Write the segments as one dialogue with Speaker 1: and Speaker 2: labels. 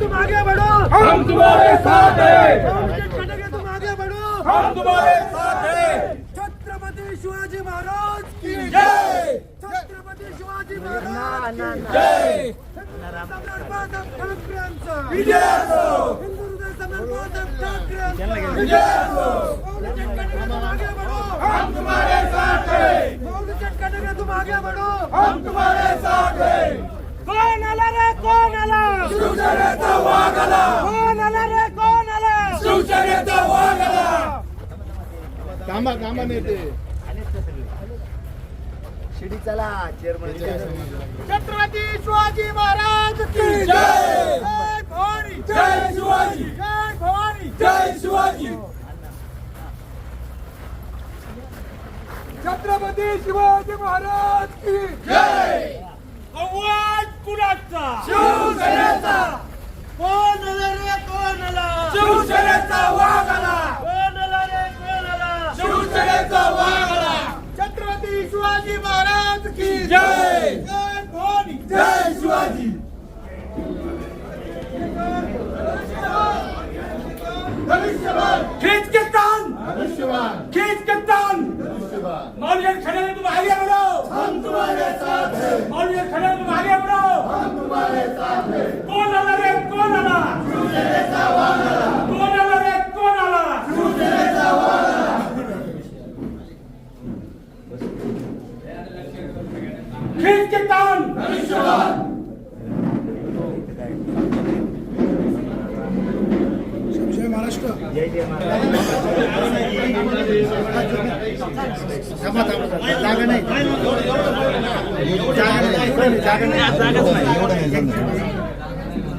Speaker 1: तुम आगे बढ़ो।
Speaker 2: हम तुम्हारे साथ हैं।
Speaker 1: तुम आगे बढ़ो।
Speaker 2: हम तुम्हारे साथ हैं।
Speaker 1: छत्रपति शिवाजी महाराज की
Speaker 2: जय।
Speaker 1: छत्रपती शिवाजी महाराज की
Speaker 2: जय।
Speaker 1: सम्राट
Speaker 2: विजय
Speaker 1: हृदय सम्राट बाळासाहेब
Speaker 2: विजय
Speaker 1: तुम आगे बढ़ो।
Speaker 2: हम तुम्हारे साथ हैं।
Speaker 1: तुम आगे बढ़ो।
Speaker 2: हम तुम्हारे साथ हैं।
Speaker 1: कोण आला रे कोण आला
Speaker 2: शिवसेनेचा वाघ आला
Speaker 1: कोण आला रे कोण आला
Speaker 2: शिवसेनेचा वाघ आला
Speaker 3: कामा कामा नेते.
Speaker 4: शिडी चला चेअरमन
Speaker 1: छत्रपती शिवाजी महाराज की
Speaker 2: जय!
Speaker 1: जय भवानी.
Speaker 2: जय शिवाजी.
Speaker 1: जय भवानी.
Speaker 2: जय शिवाजी.
Speaker 1: छत्रपती शिवाजी महाराज की
Speaker 2: जय.
Speaker 1: आवाज कुणाचा?
Speaker 2: शिवसेनेचा.
Speaker 1: कोण रे कोण आला
Speaker 2: शिवसेनेचा वाघ आला.
Speaker 1: कोण आला रे कोण आला
Speaker 2: शिवसेनेचा वाघ आला.
Speaker 1: छत्रपती शिवाजी महाराज की
Speaker 2: जय!
Speaker 1: जय
Speaker 2: शिवाजी.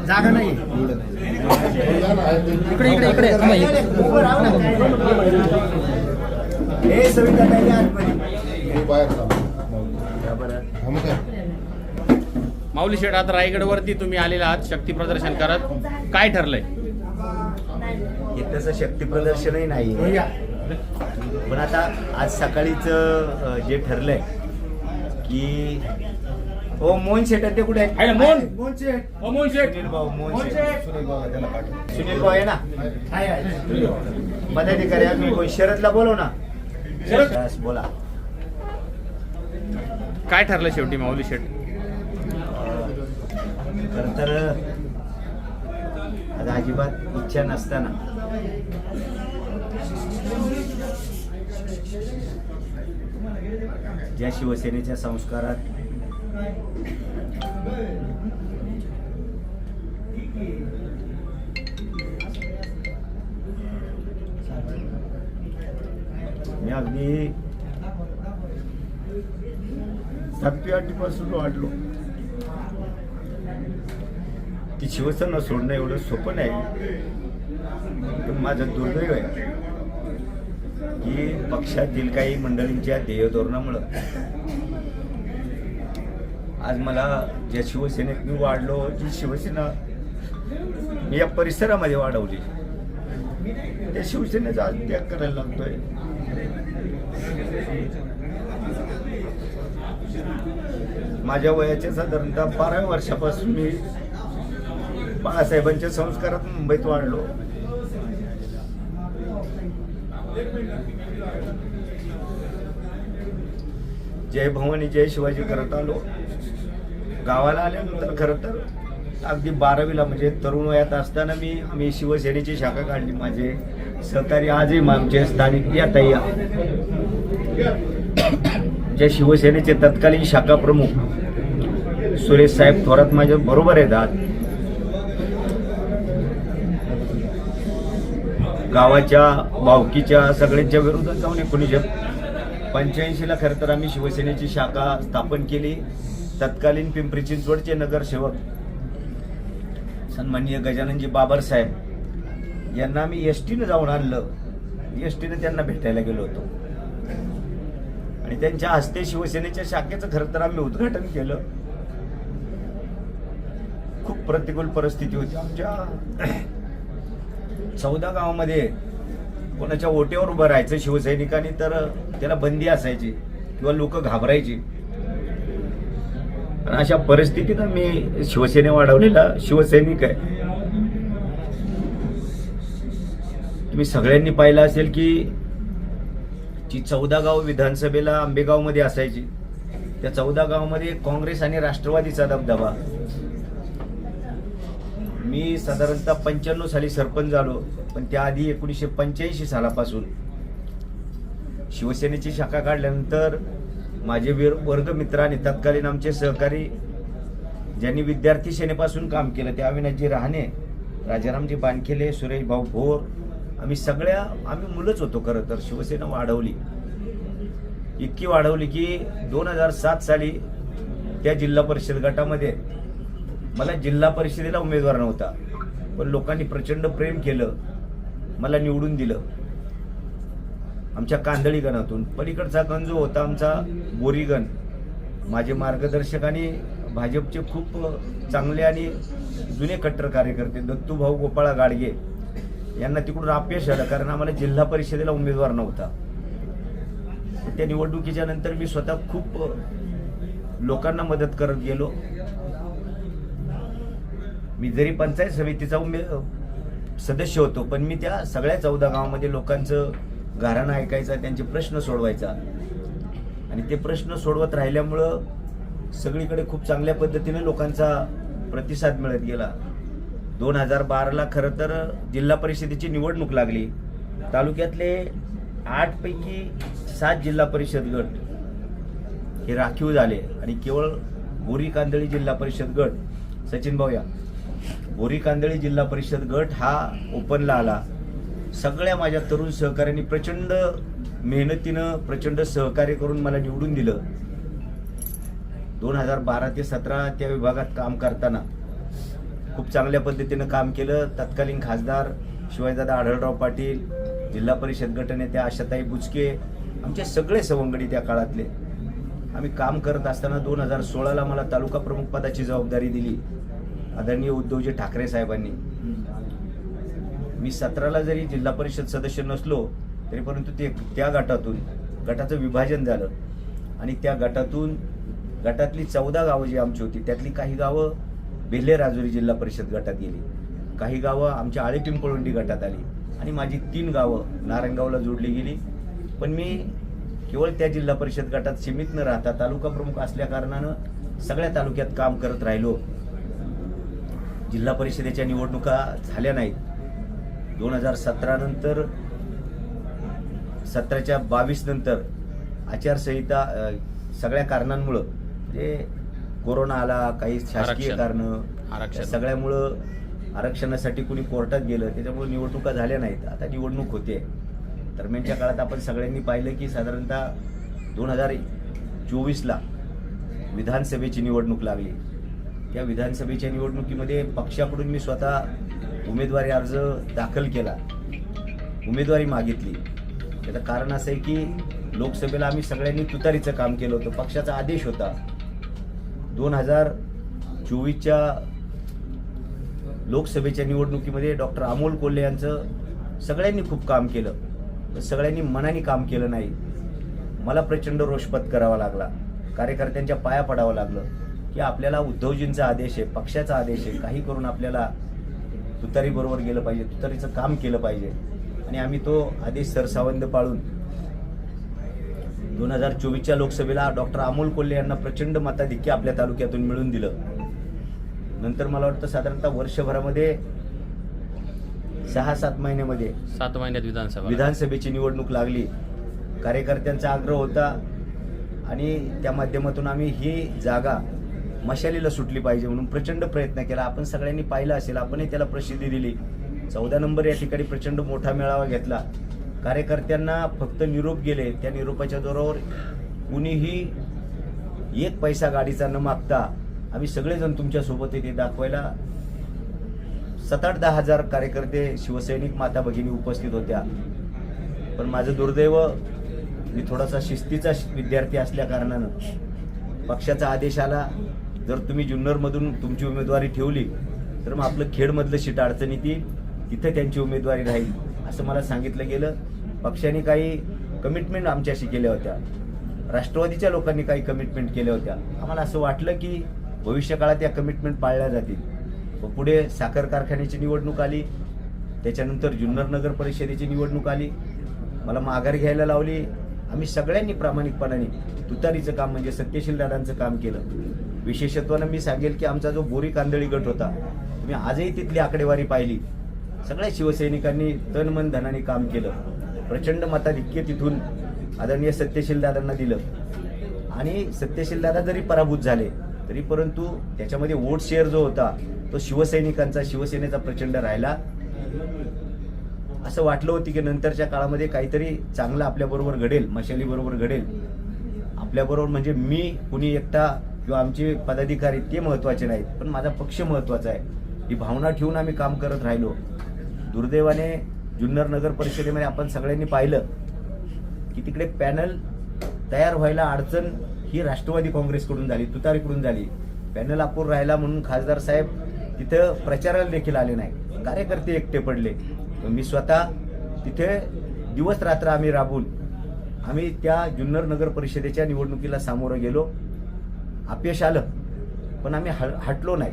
Speaker 3: जागा नाही इकडे इकडे इकडे
Speaker 4: हे सविता ताई
Speaker 5: माऊली शेठ आता रायगड वरती तुम्ही आलेला आहात शक्ती प्रदर्शन करत. काय ठरलंय?
Speaker 4: तसं शक्ती प्रदर्शनही नाही पण आता आज सकाळीच जे ठरलंय की हो मोहन शेट ते कुठे?
Speaker 2: आहे ना, मोहन?
Speaker 4: मोहन शेठ
Speaker 2: ओ मोहन शेठ
Speaker 4: सुनील भाऊ मोहन. सुनील भाऊ आहे ना? पदाधिकारी आम्ही कोण? शरदला बोलव ना.
Speaker 2: शरद?
Speaker 4: बस, बोला.
Speaker 5: काय ठरलं शेवटी माऊली शेठ
Speaker 4: खर तर आता अजिबात इच्छा नसताना ज्या शिवसेनेच्या संस्कारात मी अगदी सातवी आठवीपासून वाढलो. ती शिवसेना सोडणं एवढं सोपं नाही. पण माझं दुर्दैव आहे की पक्षातील काही मंडळींच्या ध्येय धोरणामुळं आज मला ज्या शिवसेनेत मी वाढलो जी शिवसेना मी या परिसरामध्ये वाढवली त्या शिवसेनेचा आज त्याग करायला लागतोय. माझ्या वयाच्या साधारणतः बाराव्या वर्षापासून मी बाळासाहेबांच्या संस्कारात मुंबईत वाढलो. जय भवानी जय शिवाजी. करत आलो. गावाला आल्यानंतर खरं तर अगदी बारावीला म्हणजे तरुण वयात असताना मी आम्ही शिवसेनेची शाखा काढली. माझे सहकारी आजही आमचे स्थानिक या तैया या. जे शिवसेनेचे तत्कालीन शाखा प्रमुख सुरेश साहेब थोरात माझ्या बरोबर आहेत आज गावाच्या बावकीच्या सगळ्यांच्या विरोधात जाऊन एकोणीसशे पंच्याऐंशीला खरं तर आम्ही शिवसेनेची शाखा स्थापन केली. तत्कालीन पिंपरी चिंचवडचे नगरसेवक सन्माननीय गजाननजी बाबरसाहेब यांना आम्ही एस टीनं जाऊन आणलं. एस टीनं त्यांना भेटायला गेलो होतो. आणि त्यांच्या हस्ते शिवसेनेच्या शाखेचं खरं तर आम्ही उद्घाटन केलं. खूप प्रतिकूल परिस्थिती होती. आमच्या चौदा गावामध्ये कोणाच्या ओटेवर उभं राहायचं शिवसैनिकांनी तर त्याला बंदी असायची किंवा लोक घाबरायची. अशा परिस्थितीत मी शिवसेने वाढवलेला शिवसैनिक आहे. तुम्ही सगळ्यांनी पाहिलं असेल की जी चौदा गाव विधानसभेला आंबेगावमध्ये असायची त्या चौदा गावामध्ये काँग्रेस आणि राष्ट्रवादीचा दबदबा. मी साधारणतः पंच्याण्णव साली सरपंच झालो पण त्याआधी एकोणीसशे पंच्याऐंशी सालापासून शिवसेनेची शाखा काढल्यानंतर माझे वीर वर्गमित्र आणि तत्कालीन आमचे सहकारी ज्यांनी विद्यार्थी सेनेपासून काम केलं ते अविनाशजी रहाणे राजारामजी बानखेले सुरेश भाऊ भोर आम्ही सगळ्या आम्ही मुलंच होतो खरं तर. शिवसेना वाढवली. इतकी वाढवली की दोन हजार सात साली त्या जिल्हा परिषद गटामध्ये मला जिल्हा परिषदेला उमेदवार नव्हता. पण लोकांनी प्रचंड प्रेम केलं. मला निवडून दिलं. आमच्या कांदळीगणातून. पलीकडचा गण जो होता आमचा बोरीगण. माझे मार्गदर्शक आणि भाजपचे खूप चांगले आणि जुने कट्टर कार्यकर्ते दत्तूभाऊ गोपाळा गाडगे यांना तिकडून अपयश आलं कारण आम्हाला जिल्हा परिषदेला उमेदवार नव्हता. त्या निवडणुकीच्या नंतर मी स्वतः खूप लोकांना मदत करत गेलो. मी जरी पंचायत समितीचा उमे सदस्य होतो पण मी त्या सगळ्या चौदा गावामध्ये लोकांचं घराणं ऐकायचा त्यांचे प्रश्न सोडवायचा. आणि ते प्रश्न सोडवत राहिल्यामुळं सगळीकडे खूप चांगल्या पद्धतीने लोकांचा प्रतिसाद मिळत गेला. दोन हजार बाराला खरं तर जिल्हा परिषदेची निवडणूक लागली. तालुक्यातले आठपैकी सात जिल्हा परिषद गट हे राखीव झाले. आणि केवळ गोरी कांदळी जिल्हा परिषद गट. सचिन भाऊ या. बोरी कांदळी जिल्हा परिषद गट हा ओपनला आला. सगळ्या माझ्या तरुण सहकाऱ्यांनी प्रचंड मेहनतीनं प्रचंड सहकार्य करून मला निवडून दिलं. दोन हजार बारा ते सतरा त्या विभागात काम करताना खूप चांगल्या पद्धतीनं काम केलं. तत्कालीन खासदार शिवाजीदादा आढळराव पाटील जिल्हा परिषद गटनेत्या आशाताई बुचके आमचे सगळे सवंगडी त्या काळातले. आम्ही काम करत असताना दोन हजार सोळाला मला तालुका प्रमुख पदाची जबाबदारी दिली. आदरणीय उद्धवजी ठाकरे साहेबांनी. मी सतराला जरी जिल्हा परिषद सदस्य नसलो तरी परंतु ते त्या गटातून गटाचं विभाजन झालं. आणि त्या गटातून गटातली चौदा गावं जी आमची होती त्यातली काही गावं बेल्हे राजुरी जिल्हा परिषद गटात गेली. काही गावं आमच्या आळे पिंपळवंडी गटात आली. आणि माझी तीन गावं नारायणगावला जोडली गेली. पण मी केवळ त्या जिल्हा परिषद गटात सीमित न राहता तालुका प्रमुख असल्या कारणानं सगळ्या तालुक्यात काम करत राहिलो. जिल्हा परिषदेच्या निवडणुका झाल्या नाहीत. दोन हजार सतरा नंतर सतराच्या बावीस नंतर आचारसंहिता सगळ्या कारणांमुळं म्हणजे कोरोना आला काही शासकीय. कारणं सगळ्यामुळं आरक्षणासाठी कुणी कोर्टात गेलं त्याच्यामुळे निवडणुका झाल्या नाहीत. आता निवडणूक होते. दरम्यानच्या काळात आपण सगळ्यांनी पाहिलं की साधारणतः दोन हजार चोवीसला विधानसभेची निवडणूक लागली. त्या विधानसभेच्या निवडणुकीमध्ये पक्षाकडून मी स्वतः उमेदवारी अर्ज दाखल केला. उमेदवारी मागितली. त्याचं कारण असं आहे की लोकसभेला आम्ही सगळ्यांनी तुतारीचं काम केलं होतं. पक्षाचा आदेश होता. दोन हजार चोवीसच्या लोकसभेच्या निवडणुकीमध्ये डॉक्टर अमोल कोल्हे यांचं सगळ्यांनी खूप काम केलं. सगळ्यांनी मनाने काम केलं नाही. मला प्रचंड रोषपत करावा लागला. कार्यकर्त्यांच्या पाया पडावं लागलं. की आपल्याला उद्धवजींचा आदेश आहे पक्षाचा आदेश आहे काही करून आपल्याला तुतारीबरोबर गेलं पाहिजे तुतारीचं काम केलं पाहिजे. आणि आम्ही तो आदेश सरसावंद पाळून दोन हजार चोवीसच्या लोकसभेला डॉक्टर अमोल कोल्हे यांना प्रचंड मताधिक्य आपल्या तालुक्यातून मिळून दिलं. नंतर मला वाटतं साधारणतः वर्षभरामध्ये सहा सात महिन्यामध्ये
Speaker 5: सात महिन्यात विधानसभा.
Speaker 4: विधानसभेची निवडणूक लागली. कार्यकर्त्यांचा आग्रह होता आणि त्या माध्यमातून आम्ही ही जागा मशालीला सुटली पाहिजे म्हणून प्रचंड प्रयत्न केला. आपण सगळ्यांनी पाहिलं असेल आपणही त्याला प्रसिद्धी दिली. चौदा नंबर या ठिकाणी प्रचंड मोठा मेळावा घेतला. कार्यकर्त्यांना फक्त निरोप गेले. त्या निरोपाच्या जोरावर कुणीही एक पैसा गाडीचा न मागता आम्ही सगळेजण तुमच्यासोबत येते दाखवायला. सात आठ दहा हजार कार्यकर्ते शिवसैनिक माता भगिनी उपस्थित होत्या. पण माझं दुर्दैव मी थोडासा शिस्तीचा विद्यार्थी असल्या कारणानं पक्षाचा आदेश आला. जर तुम्ही जुन्नरमधून तुमची उमेदवारी ठेवली तर मग आपलं खेडमधलं शीट अडचणीत येईल तिथं त्यांची उमेदवारी राहील असं मला सांगितलं गेलं. पक्षाने काही कमिटमेंट आमच्याशी केल्या होत्या. राष्ट्रवादीच्या लोकांनी काही कमिटमेंट केल्या होत्या. आम्हाला असं वाटलं की भविष्यकाळात या कमिटमेंट पाळल्या जातील. व पुढे साखर कारखान्याची निवडणूक आली त्याच्यानंतर जुन्नर नगर परिषदेची निवडणूक आली. मला माघार घ्यायला लावली. आम्ही सगळ्यांनी प्रामाणिकपणाने तुतारीचं काम म्हणजे सत्यशील दादांचं काम केलं. विशेषत्वानं मी सांगेल की आमचा जो बोरी कांदळी गट होता तुम्ही आजही तिथली आकडेवारी पाहिली. सगळ्या शिवसैनिकांनी तन मन धनाने काम केलं. प्रचंड मताधिक्य तिथून आदरणीय सत्यशील दादांना दिलं. आणि सत्यशील दादा जरी पराभूत झाले तरी परंतु त्याच्यामध्ये वोट शेअर जो होता तो शिवसैनिकांचा शिवसेनेचा प्रचंड राहिला. असं वाटलं होतं की नंतरच्या काळामध्ये काहीतरी चांगलं आपल्याबरोबर घडेल मशाली बरोबर घडेल. आपल्याबरोबर म्हणजे मी कुणी एकटा किंवा आमचे पदाधिकारी ते महत्त्वाचे नाहीत पण माझा पक्ष महत्त्वाचा आहे. ही भावना ठेवून आम्ही काम करत राहिलो. दुर्दैवाने जुन्नर नगर परिषदेमध्ये आपण सगळ्यांनी पाहिलं की तिकडे पॅनल तयार व्हायला अडचण ही राष्ट्रवादी काँग्रेसकडून झाली तुतारीकडून झाली. पॅनल अपूर राहिला म्हणून खासदार साहेब तिथं प्रचाराला देखील आले नाही. कार्यकर्ते एकटे पडले. मी स्वतः तिथे दिवस रात्र आम्ही राबून आम्ही त्या जुन्नर नगर परिषदेच्या निवडणुकीला सामोरं गेलो. अपयश आलं पण आम्ही ह हटलो नाही.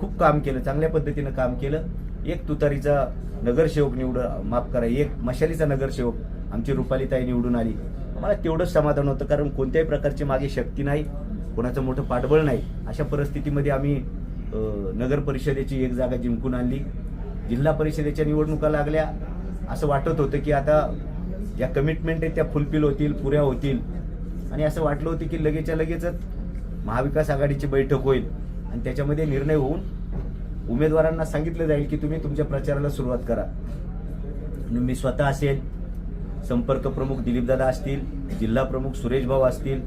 Speaker 4: खूप काम केलं चांगल्या पद्धतीनं काम केलं. एक तुतारीचा नगरसेवक निवड माफ करा एक मशालीचा नगरसेवक आमची रुपालीताई निवडून आली. मला तेवढंच समाधान होतं कारण कोणत्याही प्रकारची मागे शक्ती नाही कोणाचं मोठं पाठबळ नाही. अशा परिस्थितीमध्ये आम्ही नगर परिषदेची एक जागा जिंकून आणली. जिल्हा परिषदेच्या निवडणुका लागल्या. असं वाटत होतं की आता ज्या कमिटमेंट आहेत त्या फुलफिल होतील पुऱ्या होतील. आणि असं वाटलं होतं की लगेचच्या लगेचच महाविकास आघाडीची बैठक होईल आणि त्याच्यामध्ये निर्णय होऊन उमेदवारांना सांगितलं जाईल की तुम्ही तुमच्या प्रचाराला सुरुवात करा. मी स्वतः असेल संपर्क प्रमुख दिलीपदादा असतील जिल्हा प्रमुख सुरेश भाऊ असतील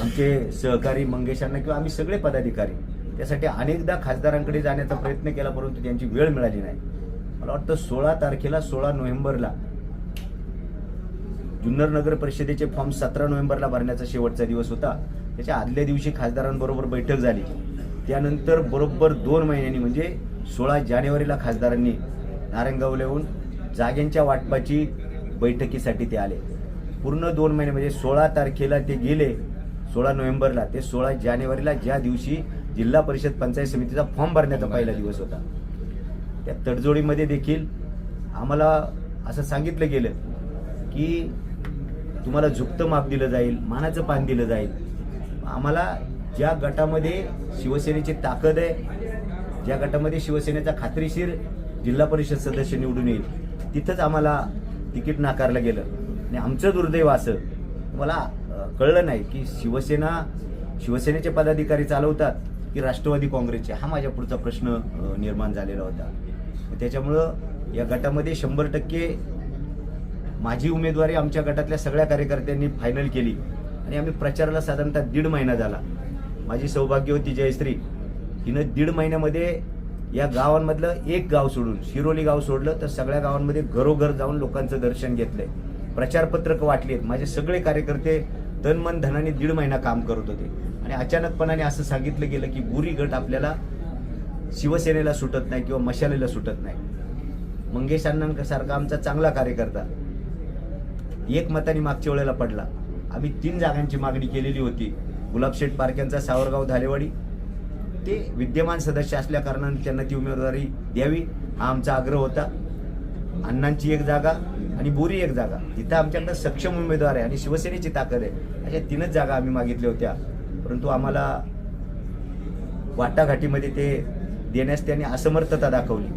Speaker 4: आमचे सहकारी मंगेशांना किंवा आम्ही सगळे पदाधिकारी त्यासाठी अनेकदा खासदारांकडे जाण्याचा प्रयत्न केला परंतु त्यांची वेळ मिळाली नाही. मला वाटतं सोळा तारखेला सोळा नोव्हेंबरला जुन्नर नगर परिषदेचे फॉर्म सतरा नोव्हेंबरला भरण्याचा शेवटचा दिवस होता. त्याच्या आदल्या दिवशी खासदारांबरोबर बैठक झाली. त्यानंतर बरोबर दोन महिन्यांनी म्हणजे सोळा जानेवारीला खासदारांनी नारायणगावला जागेंच्या वाटपाची बैठकीसाठी ते आले. पूर्ण दोन महिने म्हणजे सोळा तारखेला ते गेले सोळा नोव्हेंबरला. ते सोळा जानेवारीला ज्या दिवशी जिल्हा परिषद पंचायत समितीचा फॉर्म भरण्याचा पहिला दिवस होता. त्या तडजोडीमध्ये देखील आम्हाला असं सांगितलं गेलं की तुम्हाला झुकतं माप दिलं जाईल मानाचं पान दिलं जाईल. आम्हाला ज्या गटामध्ये शिवसेनेची ताकद आहे ज्या गटामध्ये शिवसेनेचा खात्रीशीर जिल्हा परिषद सदस्य निवडून येईल तिथंच आम्हाला तिकीट नाकारलं गेलं. आणि आमचं दुर्दैव असं मला कळलं नाही की शिवसेना शिवसेनेचे पदाधिकारी चालवतात की राष्ट्रवादी काँग्रेसचे? हा माझ्या पुढचा प्रश्न निर्माण झालेला होता. त्याच्यामुळं या गटामध्ये शंभर टक्के माझी उमेदवारी आमच्या गटातल्या सगळ्या कार्यकर्त्यांनी फायनल केली. आणि आम्ही प्रचाराला साधारणतः दीड महिना झाला. माझी सौभाग्य होती जयश्री. हिनं दीड महिन्यामध्ये या गावांमधलं एक गाव सोडून शिरोली गाव सोडलं तर सगळ्या गावांमध्ये घरोघर जाऊन लोकांचं दर्शन घेतलंय. प्रचारपत्रक वाटली आहेत. माझे सगळे कार्यकर्ते तन मन धनाने दीड महिना काम करत होते. आणि अचानकपणाने असं सांगितलं गेलं की बुरी गट आपल्याला शिवसेनेला सुटत नाही किंवा मशालेला सुटत नाही. मंगेश अण्णांसारखा आमचा चांगला कार्यकर्ता एक मताने मागच्या वेळेला पडला. आम्ही तीन जागांची मागणी केलेली होती. गुलाबशेठ पारख्यांचा सावरगाव धालेवाडी. ते विद्यमान सदस्य असल्या कारणाने त्यांना ती उमेदवारी द्यावी हा आमचा आग्रह होता. अण्णांची एक जागा आणि बोरी एक जागा. इथं आमच्याकडं सक्षम उमेदवार आहे आणि शिवसेनेची ताकद आहे. अशा तीनच जागा आम्ही मागितल्या होत्या. परंतु आम्हाला वाटाघाटीमध्ये ते देण्यास त्यांनी असमर्थता दाखवली.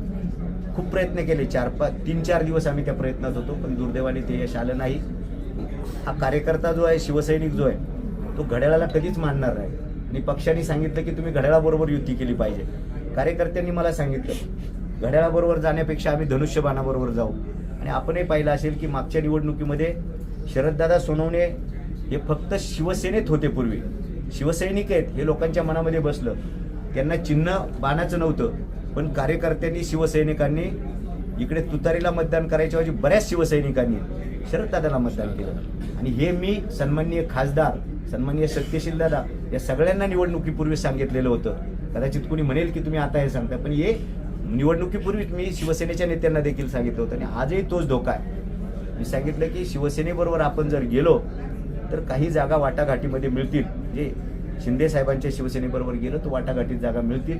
Speaker 4: खूप प्रयत्न केले. चार पाच तीन चार दिवस आम्ही त्या प्रयत्नात होतो पण दुर्दैवाने ते यश आलं नाही. हा कार्यकर्ता जो आहे शिवसैनिक जो आहे तो घड्याळाला कधीच मानणार नाही. आणि पक्षाने सांगितलं की तुम्ही घड्याळाबरोबर युती केली पाहिजे. कार्यकर्त्यांनी मला सांगितलं घड्याळाबरोबर जाण्यापेक्षा आम्ही धनुष्यबाणाबरोबर जाऊ. आणि आपणही पाहिलं असेल की मागच्या निवडणुकीमध्ये शरददादा सोनवणे हे फक्त शिवसेनेत होते पूर्वी. शिवसैनिक आहेत हे लोकांच्या मनामध्ये बसलं. त्यांना चिन्ह बाणाचं नव्हतं पण कार्यकर्त्यांनी शिवसैनिकांनी इकडे तुतारीला मतदान करायच्या ऐवजी बऱ्याच शिवसैनिकांनी शरददादाला मतदान केलं. आणि हे मी सन्माननीय खासदार सन्माननीय सत्यशील दादा या सगळ्यांना निवडणुकीपूर्वी सांगितलेलं होतं. कदाचित कोणी म्हणेल की तुम्ही आता हे सांगता पण हे निवडणुकीपूर्वीच मी शिवसेनेच्या नेत्यांना देखील सांगितलं होतं आणि आजही तोच धोका आहे. मी सांगितलं की शिवसेनेबरोबर आपण जर गेलो तर काही जागा वाटाघाटीमध्ये मिळतील. जे शिंदे साहेबांच्या शिवसेनेबरोबर गेलो तर वाटाघाटीत जागा मिळतील.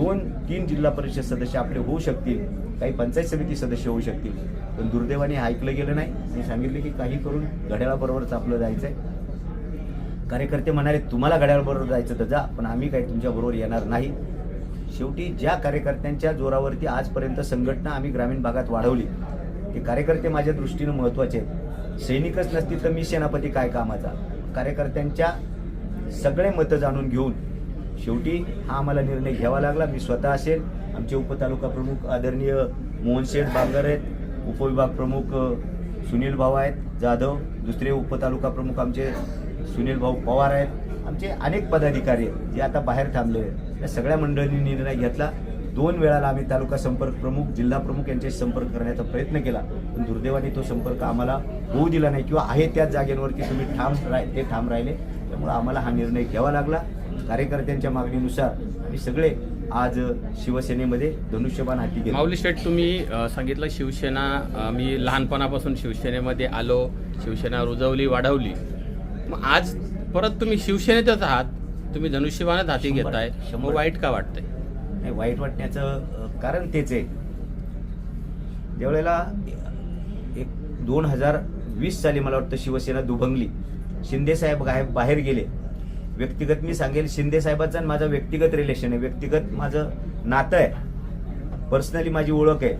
Speaker 4: दोन तीन जिल्हा परिषद सदस्य आपले होऊ शकतील. काही पंचायत समिती सदस्य होऊ शकतील. पण दुर्दैवाने ऐकलं गेलं नाही. आणि सांगितले की काही करून घड्याळाबरोबरच आपलं जायचं आहे कार्यकर्ते म्हणाले तुम्हाला घड्याळाबरोबर जायचं तर जा पण आम्ही काही तुमच्याबरोबर येणार नाही. शेवटी ज्या कार्यकर्त्यांच्या जोरावरती आजपर्यंत संघटना आम्ही ग्रामीण भागात वाढवली ते कार्यकर्ते माझ्या दृष्टीनं महत्त्वाचे आहेत. सैनिकच नसतील तर मी सेनापती काय कामाचा? कार्यकर्त्यांच्या सगळे मतं जाणून घेऊन शेवटी हा आम्हाला निर्णय घ्यावा लागला. मी स्वतः असेल. आमचे उपतालुका प्रमुख आदरणीय मोहन शेठ बांगर आहेत. उपविभाग प्रमुख सुनील भाऊ आहेत. जाधव. दुसरे उपतालुका प्रमुख आमचे सुनील भाऊ पवार आहेत. आमचे अनेक पदाधिकारी आहेत जे आता बाहेर थांबले आहेत. या सगळ्या मंडळींनी निर्णय घेतला. दोन वेळाला आम्ही तालुका संपर्क प्रमुख जिल्हा प्रमुख यांच्याशी संपर्क करण्याचा प्रयत्न केला. पण दुर्दैवाने तो संपर्क आम्हाला होऊ दिला नाही किंवा आहे त्याच जागेवरती तुम्ही ठाम राह ते ठाम राहिले. त्यामुळे आम्हाला हा निर्णय घ्यावा लागला. कार्यकर्त्यांच्या मागणीनुसार आम्ही सगळे आज शिवसेनेमध्ये धनुष्यबाण हाती गेलो
Speaker 5: माऊली शेठ तुम्ही सांगितलं शिवसेना मी लहानपणापासून शिवसेनेमध्ये आलो शिवसेना रुजवली वाढवली. मग आज परत तुम्ही शिवसेनेतच आहात तुम्ही धनुष्यबाणात हाती घेताय.
Speaker 4: शंभर.
Speaker 5: मग वाईट का वाटतंय?
Speaker 4: नाही वाईट वाटण्याचं कारण तेच आहे. त्यावेळेला एक दोन हजार वीस साली मला वाटतं शिवसेना दुभंगली शिंदे साहेब गाय बाहेर गेले व्यक्तिगत मी सांगेल शिंदे साहेबांचा आणि माझं व्यक्तिगत रिलेशन आहे. व्यक्तिगत माझं नातं आहे. पर्सनली माझी ओळख आहे.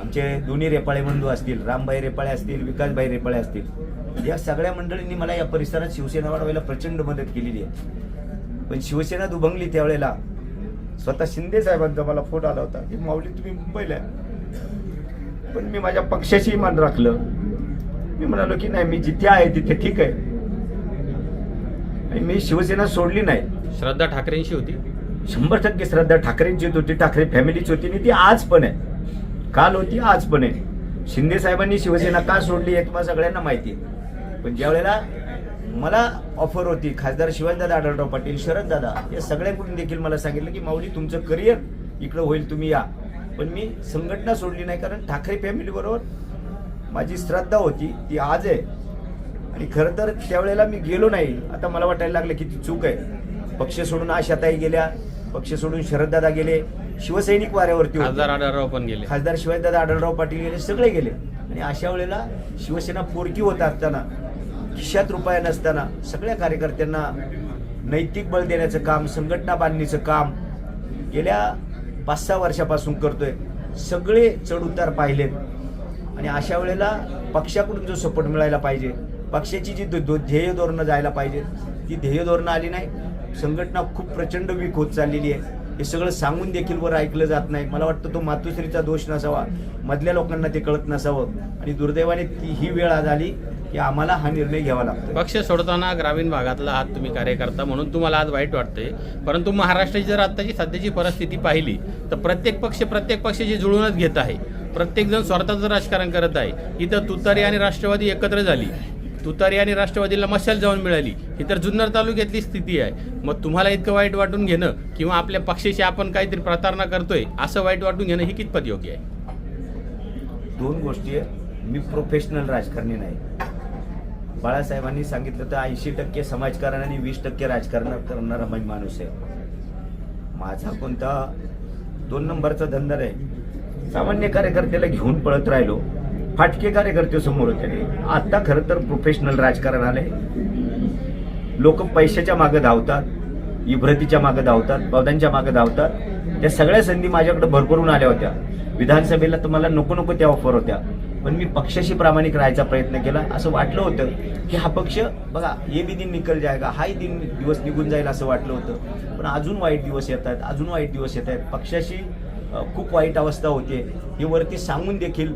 Speaker 4: आमचे दोन्ही रेपाळे बंधू असतील रामभाई रेपाळे असतील विकासभाई रेपाळे असतील या सगळ्या मंडळींनी मला या परिसरात शिवसेना वाढवायला प्रचंड मदत केलेली आहे. पण शिवसेना दुभंगली त्यावेळेला स्वतः शिंदे साहेबांचा मला फोन आला होता की माऊली तुम्ही मुंबईला आहे. पण मी माझ्या पक्षाशी मान राखलं. मी म्हणालो की नाही मी जिथे आहे तिथे ठीक आहे. आणि मी शिवसेना सोडली नाही.
Speaker 5: श्रद्धा ठाकरेंशी होती?
Speaker 4: शंभर टक्के श्रद्धा ठाकरेंची होती ठाकरे फॅमिलीची होती आणि ती आज पण आहे. काल होती आज पण आहे. शिंदे साहेबांनी शिवसेना का सोडली हे तुम्हाला सगळ्यांना माहिती आहे. पण ज्या वेळेला मला ऑफर होती खासदार शिवाजीदादा आढळराव पाटील शरद दादा या सगळ्यांकडून देखील मला सांगितलं की माऊली तुमचं करिअर इकडं होईल तुम्ही या. पण मी संघटना सोडली नाही कारण ठाकरे फॅमिली बरोबर माझी श्रद्धा होती ती आज आहे. आणि खरं तर त्यावेळेला मी गेलो नाही. आता मला वाटायला लागलं की ती चूक आहे. पक्ष सोडून आशाताई गेल्या. पक्ष सोडून शरददादा गेले. शिवसैनिक वाऱ्यावरती.
Speaker 5: खासदार आढळराव पण गेले.
Speaker 4: खासदार शिवाजीदादा आढळराव पाटील गेले सगळे गेले. आणि अशा वेळेला शिवसेना पोरकी होत असताना खिशात रुपया नसताना सगळ्या कार्यकर्त्यांना नैतिक बळ देण्याचं काम संघटना बांधणीचं काम गेल्या पाच सहा वर्षापासून करतोय. सगळे चढ उतार पाहिलेत. आणि अशा वेळेला पक्षाकडून जो सपोर्ट मिळायला पाहिजे पक्षाची जी ध्येय धोरणं जायला पाहिजे ती ध्येय धोरणं आली नाही. संघटना खूप प्रचंड वीक होत चाललेली आहे. हे सगळं सांगून देखील वर ऐकलं जात नाही. मला वाटतं तो मातोश्रीचा दोष नसावा. मधल्या लोकांना ते कळत नसावं. आणि दुर्दैवाने ती ही वेळ आज आली की आम्हाला हा निर्णय घ्यावा लागतो
Speaker 5: पक्ष सोडताना ग्रामीण भागातला आहात तुम्ही कार्यकर्ता म्हणून तुम्हाला आज वाईट वाटते परंतु महाराष्ट्राची जर आत्ताची सध्याची परिस्थिती पाहिली तर प्रत्येक पक्ष प्रत्येक पक्षाची जुळूनच घेत आहे. प्रत्येक जण स्वार्थाचं राजकारण करत आहे. इथं तुतारी आणि राष्ट्रवादी एकत्र झाली. तुतारी आणि राष्ट्रवादीला मशाल जाऊन मिळाली. ही तर जुन्नर तालुक्यातली स्थिती आहे. मग तुम्हाला इतकं वाईट वाटून घेणं किंवा आपल्या पक्षाशी आपण काहीतरी प्रतारणा करतोय असं वाईट वाटून घेणं ही कितपत योग्य आहे?
Speaker 4: दोन गोष्टी आहे मी प्रोफेशनल राजकारणी नाही. बाळासाहेबांनी सांगितलं तर ऐंशी टक्के समाजकारण आणि वीस टक्के राजकारण करणारा माणूस आहे. माझा कोणता दोन नंबरचा धंदा नाही. सामान्य कार्यकर्त्याला घेऊन पळत राहिलो. फाटके कार्यकर्ते समोर होते आता खरं तर प्रोफेशनल राजकारण आलंय. लोक पैशाच्या मागे धावतात इभ्रतीच्या मागे धावतात पदांच्या मागे धावतात. त्या सगळ्या संधी माझ्याकडे भरभरून आल्या होत्या. विधानसभेला तर मला नको नको त्या ऑफर होत्या. पण मी पक्षाशी प्रामाणिक राहायचा प्रयत्न केला. असं वाटलं होतं की हा पक्ष बघा हे बी दिन निकल जायगा हाही दिन दिवस निघून जाईल असं वाटलं होतं. पण अजून वाईट दिवस येत आहेत अजून वाईट दिवस येत आहेत. पक्षाशी खूप वाईट अवस्था होते. हे वरती सांगून देखील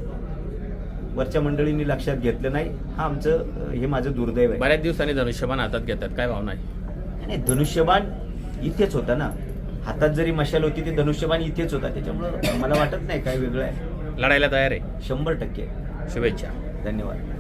Speaker 4: वरच्या मंडळींनी लक्षात घेतलं नाही. हा आमचं हे माझं दुर्दैव आहे.
Speaker 5: बऱ्याच दिवसांनी धनुष्यबाण हातात घेतात. काय भावना आहे?
Speaker 4: नाही धनुष्यबाण इथेच होता ना. हातात जरी मशाल होती ते धनुष्यबाण इथेच होता. त्याच्यामुळं मला वाटत नाही काय वेगळं आहे.
Speaker 5: लढायला तयार आहे.
Speaker 4: शंभर टक्के.
Speaker 5: शुभेच्छा.
Speaker 4: धन्यवाद.